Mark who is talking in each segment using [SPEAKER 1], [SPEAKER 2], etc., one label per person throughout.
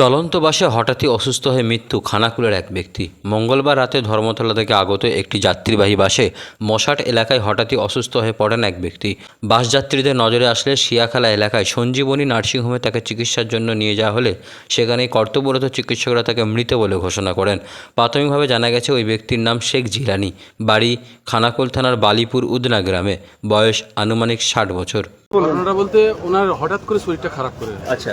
[SPEAKER 1] চলন্ত বাসে হঠাৎই অসুস্থ হয়ে মৃত্যু খানাকুলের এক ব্যক্তি। মঙ্গলবার রাতে ধর্মতলা থেকে আগত একটি যাত্রীবাহী বাসে মশাট এলাকায় হঠাৎই অসুস্থ হয়ে পড়েন এক ব্যক্তি। বাস যাত্রীদের নজরে আসলে শিয়াখালা এলাকায় সঞ্জীবনী নার্সিংহোমে তাকে চিকিৎসার জন্য নিয়ে যাওয়া হলে সেখানেই কর্তব্যরত চিকিৎসকরা তাকে মৃত বলে ঘোষণা করেন। প্রাথমিকভাবে জানা গেছে ওই ব্যক্তির নাম শেখ জিলানি বাড়ি খানাকুল থানার বালিপুর উদনা গ্রামে বয়স আনুমানিক ষাট বছর।
[SPEAKER 2] ঘটনাটা বলতে ওনার হঠাৎ করে শরীরটা খারাপ করে।
[SPEAKER 3] আচ্ছা।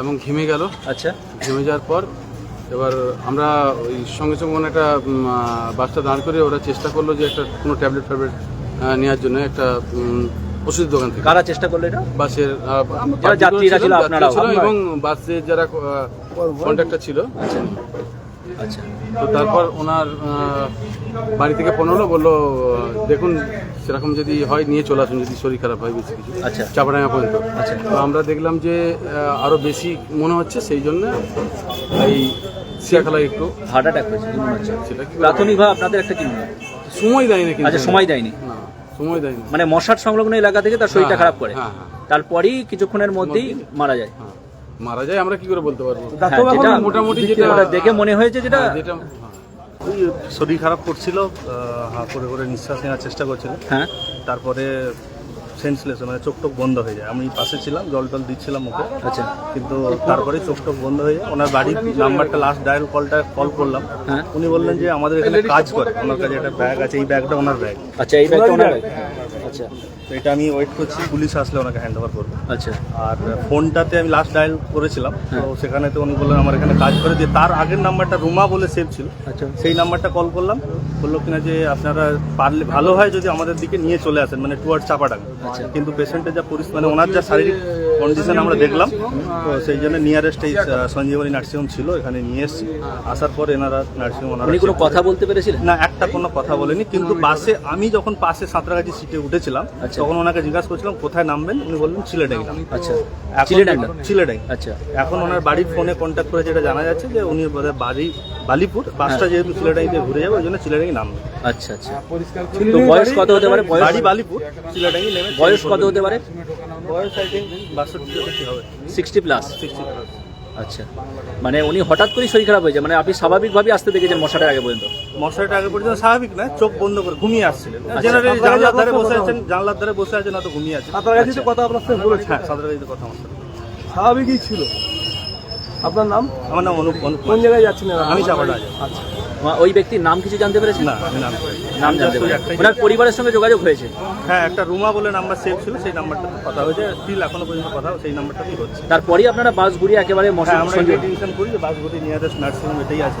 [SPEAKER 2] এবং ঘেমে গেল।
[SPEAKER 3] আচ্ছা।
[SPEAKER 2] ঘেমে যাওয়ার পর এবার আমরা ওই সঙ্গে সঙ্গে মানে একটা বাসটা দাঁড় করে ওরা চেষ্টা করল যে একটা কোনো ট্যাবলেট ফ্যাবলেট নেওয়ার জন্য একটা ওষুধের দোকান থেকে।
[SPEAKER 3] কারা চেষ্টা করল এটা?
[SPEAKER 2] বাসের
[SPEAKER 3] যাত্রীরা ছিল,
[SPEAKER 2] যাত্রীরা ছিল এবং বাসের যারা কন্ট্রাক্টর ছিল।
[SPEAKER 3] আচ্ছা।
[SPEAKER 2] তো তারপর ওনার বাড়ি থেকে ফোন হলো বলল দেখুন সেরকম যদি হয় নিয়ে চলে আসুন যদি শরীর খারাপ হয় বেশি কিছু।
[SPEAKER 3] আচ্ছা।
[SPEAKER 2] চাপাডাঙ্গা পর্যন্ত।
[SPEAKER 3] আচ্ছা।
[SPEAKER 2] তো আমরা দেখলাম যে আহ, আরও বেশি মনে হচ্ছে সেই জন্য এই শিয়াখালায় একটু
[SPEAKER 3] হার্ট অ্যাটাক হয়েছে কি মনে হচ্ছে?
[SPEAKER 2] সেটা কি
[SPEAKER 3] প্রাথমিকভাবে আপনাদের একটা কি মনে হয়?
[SPEAKER 2] সময় দেয় না কিন্তু।
[SPEAKER 3] আচ্ছা সময় দেয়নি।
[SPEAKER 2] না সময় দেয়নি।
[SPEAKER 3] মানে মশার সংলগ্ন এলাকা থেকে তার শরীরটা
[SPEAKER 2] হ্যাঁ,
[SPEAKER 3] খারাপ করে।
[SPEAKER 2] হ্যাঁ, হ্যাঁ।
[SPEAKER 3] তারপরেই কিছুক্ষণের মধ্যেই। মারা যায়।
[SPEAKER 2] হ্যাঁ। মারা যায় আমরা কি করে বলতে পারব?
[SPEAKER 3] হ্যাঁ, যেটা
[SPEAKER 2] মোটামুটি যেটা
[SPEAKER 3] দেখে মনে হয়েছে যেটা
[SPEAKER 2] হ্যাঁ, যেটা।
[SPEAKER 4] ওই শরীর খারাপ করছিল হা করে করে নিঃশ্বাস নেওয়ার চেষ্টা করছিল।
[SPEAKER 3] হ্যাঁ।
[SPEAKER 4] তারপরে সেন্সলেস মানে চোখ টোক বন্ধ হয়ে যায়। আমি পাশে ছিলাম জল টল দিচ্ছিলাম ওকে।
[SPEAKER 3] আচ্ছা।
[SPEAKER 4] কিন্তু তারপরে চোখ টোক বন্ধ হয়ে যায়। ওনার বাড়ির নাম্বারটা লাস্ট ডায়াল কলটা কল করলাম।
[SPEAKER 3] হ্যাঁ।
[SPEAKER 4] উনি বললেন যে আমাদের এখানে কাজ করে। ওনার কাছে একটা ব্যাগ আছে এই ব্যাগটা ওনার ব্যাগ
[SPEAKER 3] আচ্ছা এই ব্যাগটা ওনার bag? আচ্ছা।
[SPEAKER 4] তো এটা আমি ওয়েট করছি পুলিশ আসলে ওনাকে হ্যান্ড ওভার করব।
[SPEAKER 3] আচ্ছা।
[SPEAKER 4] আর ফোনটাতে আমি লাস্ট ডায়াল করেছিলাম তো
[SPEAKER 3] হ্যাঁ।
[SPEAKER 4] সেখানে তো উনি বললেন আমার এখানে কাজ করে দিয়ে। তার আগের নাম্বারটা রুমা বলে সেভ ছিল।
[SPEAKER 3] আচ্ছা।
[SPEAKER 4] সেই নাম্বারটা কল করলাম। বলল কিনা যে আপনারা পারলে ভালো হয় যদি আমাদের দিকে নিয়ে চলে আসেন মানে টুয়ার্ড চাপাডাঙ্গা।
[SPEAKER 3] আচ্ছা।
[SPEAKER 4] কিন্তু পেশেন্টের যা পরিস্থিতি মানে ওনার যা শারীরিক কন্ডিশন আমরা দেখলাম। তো সেই জন্য নিয়ারেস্ট এই সঞ্জীবনী নার্সিংহোম ছিল এখানে নিয়ে এসেছি। আসার পর এনারা নার্সিংহোম ওনারা
[SPEAKER 3] কোনো কথা বলতে পেরেছিলেন?
[SPEAKER 4] না একটা কোনো কথা বলেনি কিন্তু বাসে আমি যখন পাশে সাঁতরাগাছি সিটে উঠেছিলাম
[SPEAKER 3] আচ্ছা।
[SPEAKER 4] তখন ওনাকে জিজ্ঞাসা করছিলাম কোথায় নামবেন? উনি বললেন চিলেডাঙ্গি নাম
[SPEAKER 3] আচ্ছা।
[SPEAKER 4] এখন
[SPEAKER 3] চিলেডাঙ্গা?
[SPEAKER 4] চিলেডাঙ্গি।
[SPEAKER 3] আচ্ছা।
[SPEAKER 4] এখন ওনার বাড়ির ফোনে কন্ট্যাক্ট করে যেটা জানা যাচ্ছে যে উনি বোধহয় বাড়ি বালিপুর বাসটা
[SPEAKER 3] হ্যাঁ।
[SPEAKER 4] যেহেতু চিলেডাঙ্গিতে ঘুরে যাবে ওই জন্য চিলেডাঙ্গি নামবে
[SPEAKER 3] আচ্ছা আচ্ছা। তো বয়স কত হতে পারে?
[SPEAKER 4] বাড়ি বালিপুর চিলেডাঙ্গি নেমে
[SPEAKER 3] বয়স কত হতে পারে?
[SPEAKER 4] বয়স আই থিঙ্ক বাষট্টি কি হবে?
[SPEAKER 3] Sixty plus?
[SPEAKER 4] সিক্সটি
[SPEAKER 3] আচ্ছা। মানে উনি হঠাৎ করেই শরীর খারাপ হয়েছে মানে আপনি স্বাভাবিকভাবে আসতে দেখেছেন মশাটার আগে পর্যন্ত?
[SPEAKER 4] মশারিটা আগে পর্যন্ত স্বাভাবিক না চোখ বন্ধ করে ঘুমিয়ে আসছিলেন।
[SPEAKER 3] আচ্ছা।
[SPEAKER 4] জেনারেলি জানলার ধারে বসে আছেন জানলার ধারে বসে আছেন না তো ঘুমিয়ে আছেন।
[SPEAKER 2] সাঁতরাগাছিতে কথা আপনার সাথে বলেছি
[SPEAKER 4] হ্যাঁ সাঁতরাগাছিতে কথা আমার
[SPEAKER 2] স্বাভাবিকই ছিল। আপনার নাম?
[SPEAKER 4] আমার নাম অনুপ
[SPEAKER 2] কোন জায়গায় যাচ্ছেন
[SPEAKER 4] আমি চাপাটা
[SPEAKER 2] আচ্ছা।
[SPEAKER 3] ওই ব্যক্তির নাম কিছু জানতে পেরেছেন?
[SPEAKER 4] না নাম
[SPEAKER 3] নাম জানতে পেরেছেন। ওনার পরিবারের সঙ্গে যোগাযোগ হয়েছে?
[SPEAKER 4] হ্যাঁ একটা রুমা বলে নাম্বার সেভ ছিল সেই নাম্বারটা কথা হয়েছে। স্টিল এখনও পর্যন্ত কথা সেই নাম্বারটাতেই হচ্ছে।
[SPEAKER 3] তারপরেই আপনারা বাস ঘুরিয়ে একেবারে মশা
[SPEAKER 4] হ্যাঁ আমরা করি যে বাসগুটি নিয়ে নার্সিংহোম এটাই আছে।